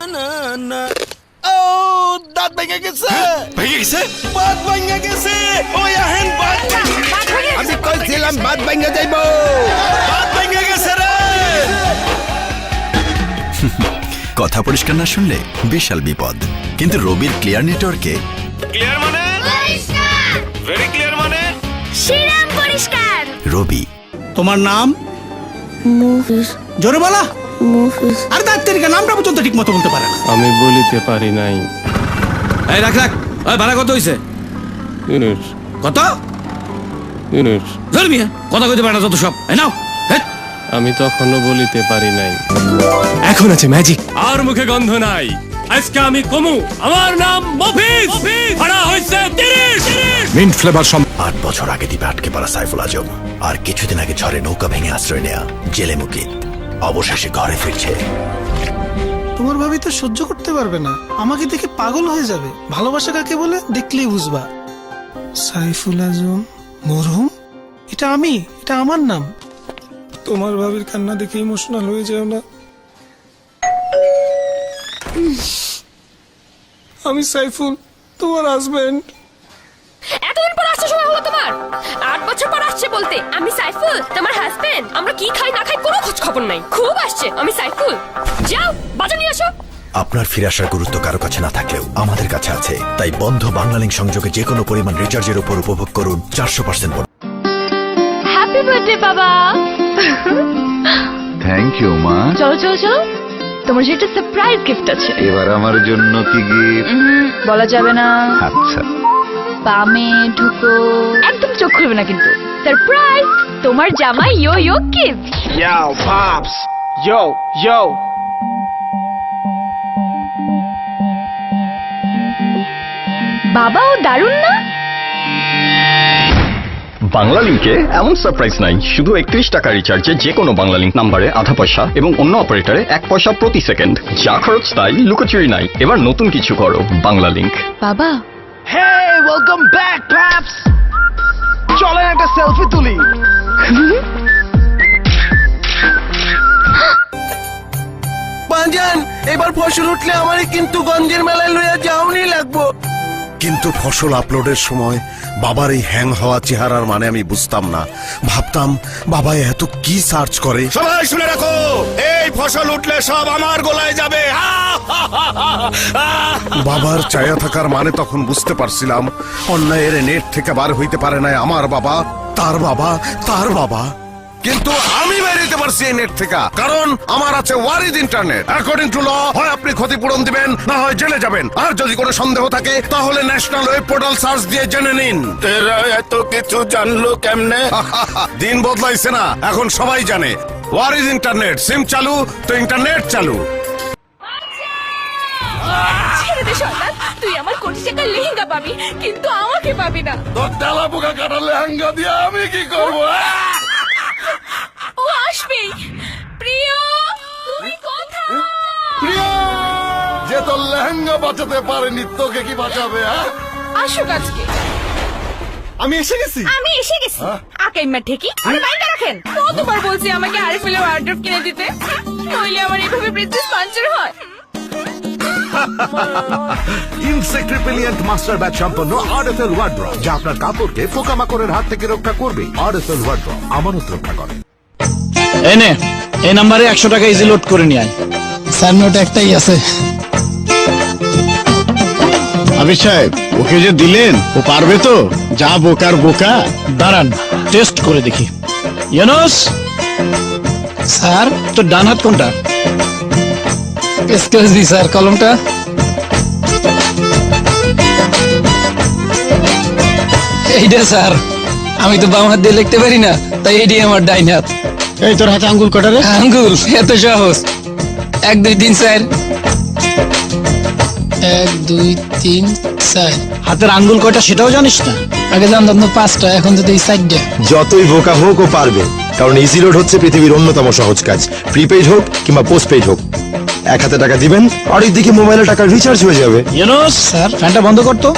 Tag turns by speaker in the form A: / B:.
A: না না। ও দাঁত ভেঙে গেছে।
B: ভেঙে গেছে?
A: বাদ ভেঙে গেছে। ওই আহেন বাদ আমি কইছিলাম বাদ ভেঙে যাইব। বাদ ভেঙে গেছে রে।
C: কথা পরিষ্কার না শুনলে বিশাল বিপদ। কিন্তু রবির ক্লিয়ার নেটওয়ার্কে
B: ক্লিয়ার মানে? ভেরি ক্লিয়ার মানে?
D: শ্রীরাম পরিষ্কার।
C: রবি।
E: তোমার নাম? জোরে বলা। আর তার তেরিকা নামটা পর্যন্ত ঠিক মতো বলতে পারে না।
F: আমি বলিতে পারি নাই।
G: এই রাখ রাখ। ওই ভাড়া কত হইছে?
F: ইউনুস
G: কত?
F: ইউনুস
G: ধর্মিয়া কথা কইতে পারে না যত সব। এই নাও হেট।
F: আমি তখনও বলিতে পারি নাই।
B: এখন আছে ম্যাজিক
F: আর মুখে গন্ধ নাই। আজকে আমি কমু। আমার নাম মফিজ। ভাড়া হইছে তিরিশ।
B: মিন্ট ফ্লেভার সম
C: আট বছর আগে দ্বীপে আটকে পড়া সাইফুল আজম। আর কিছুদিন আগে ঝড়ে নৌকা ভেঙে আশ্রয় নেয়া জেলে মুকিত অবশেষে ঘরে ফিরছে।
H: তোমার ভাবি তো সহ্য করতে পারবে না। আমাকে দেখে পাগল হয়ে যাবে। ভালোবাসা কাকে বলে? দেখলেই বুঝবা। সাইফুল আজম মরহুম? এটা আমি এটা আমার নাম। তোমার ভাবির কান্না দেখে ইমোশনাল হয়ে যাও না। আমি সাইফুল তোমার হাজবেন্ড
D: এতদিন পর আসছে সময় হলো তোমার। বলতে আমি সাইফুল তোমার হাজবেন্ড আমরা কি খাই না খাই কোনো খোঁজ খবর নাই। খুব আসছে আমি সাইফুল। যাও বাজার নিয়ে আসো।
C: আপনার ফিরে আসার গুরুত্ব কারও কাছে না থাকলেও আমাদের কাছে আছে। তাই বন্ধ বাংলালিংক সংযোগে যে কোনো পরিমাণ রিচার্জের উপর উপভোগ করুন চারশো পার্সেন্ট
D: হ্যাপি বার্থডে বাবা।
I: থ্যাংক ইউ মা।
D: চলো চলো চলো। তোমার যে একটা সারপ্রাইজ গিফট আছে।
I: এবার আমার জন্য কি গিফট
D: বলা যাবে না।
I: আচ্ছা।
D: বামে ঢুকো। একদম চোখ খুলবে না কিন্তু। সারপ্রাইজ তোমার জামাই yo yo gift
A: Yo, Pops. Yo, yo.
D: বাবাও দারুণ না?
I: বাংলা লিঙ্কে এমন সারপ্রাইজ নাই। শুধু একত্রিশ টাকা রিচার্জে যে কোনো বাংলা লিঙ্ক নাম্বারে আধা পয়সা এবং অন্য অপারেটরে এক পয়সা প্রতি সেকেন্ড যা খরচ তাই লুকোচুরি নাই। এবার নতুন কিছু করো বাংলা লিঙ্ক
D: বাবা
A: Hey, welcome back, Pops. চলেন একটা সেলফি তুলি। বাজান এবার ফসল উঠলে আমারই কিন্তু গঞ্জের মেলায় লইয়া যাওনি লাগবো।
J: কিন্তু ফসল আপলোডের সময় বাবার এই হ্যাং হওয়া চেহারার মানে আমি বুঝতাম না। ভাবতাম বাবা এত কি সার্চ করে?
A: সবাই শুনে রাখো এই ফসল উঠলে সব আমার গোলায় যাবে।
J: বাবার চায়া থাকার মানে তখন বুঝতে পারছিলাম অন্যায়ের নেট থেকে বার হইতে পারে না আমার বাবা তার বাবা তার বাবা। কিন্তু আমি বেরিয়ে পারছি এই নেট থেকে কারণ আমার আছে ওয়ারিজ ইন্টারনেট। অ্যাকর্ডিং টু ল হয় আপনি ক্ষতিপূরণ দিবেন না হয় জেলে যাবেন। আর যদি কোনো সন্দেহ থাকে তাহলে ন্যাশনাল ওয়েব পোর্টাল সার্চ দিয়ে জেনে নিন।
A: এরা এত কিছু জানলো কেমনে?
J: দিন বদলাইছে না এখন সবাই জানে। ওয়ারিজ ইন্টারনেট সিম চালু তো ইন্টারনেট চালু।
D: ছেড়ে দে সন্তান তুই আমার কোটি টাকার লেহেঙ্গা পাবি কিন্তু আমাকে পাবি না।
A: তোর ডালা পোকা কাটালে হাঙ্গা দিয়ে আমি কি করব?
D: ও আসবেই। প্রিয় তুমি কোথায়?
A: প্রিয় যে তোর লেহেঙ্গা বাঁচাতে পারেনি তোকে কি বাঁচাবে হ্যাঁ?
D: আসুক আজকে।
A: আমি এসে গেছি?
D: আমি এসে গেছি। আকাইমা ঠেকি আরে বাইরে রাখেন। কতবার বলছি আমাকে আরিফিলের ওয়ার্ড্রপ কিনে দিতে? নইলে আমার এভাবে প্রিন্সেস পাঞ্চার হয়।
J: ইনসেক্রিপিলিয়েন্ট মাস্টার ব্যাচ সম্পন্ন আরএফএল ওয়ার্ড্রপ যা আপনার কাপড়কে পোকামাকড়ের হাত থেকে রক্ষা করবে। আরএফএল ওয়ার্ড্রপ আমানত রক্ষা করে।
E: এনে এই নাম্বারে একশো টাকা ইজি লোড করে নিয়ে আয়। স্যার নোট একটাই আছে।
J: আবির সাহেব ওকে যে দিলেন ও পারবে তো? যা বোকার বোকা।
E: দাঁড়ান টেস্ট করে দেখি। ইউনুস! স্যার? তো ডান হাত কোনটা? এক্সকিউজ মি স্যার কলমটা এইটা স্যার আমি তো বাম হাত দিয়ে লিখতে পারি না তাই এটাই আমার ডাইন হাত।
J: এই তোর হাতে আঙ্গুল কটা রে?
E: আঙ্গুল এত সহজ। এক দুই তিন স্যার এক দুই তিন চার। হাতের আঙ্গুল কয়টা সেটাও জানিস না? আগে জানতাম তো পাঁচটা এখন তো এই চারটা।
J: যতই বোকা হোক ও পারবে কারণ ইজি লোড হচ্ছে পৃথিবীর অন্যতম সহজ কাজ। প্রিপেইড হোক কিংবা পোস্টপেইড হোক। এক হাতে টাকা দিবেন আর দিকে মোবাইলে টাকা রিচার্জ হয়ে যাবে।
E: স্যার। ফ্যানটা বন্ধ করতো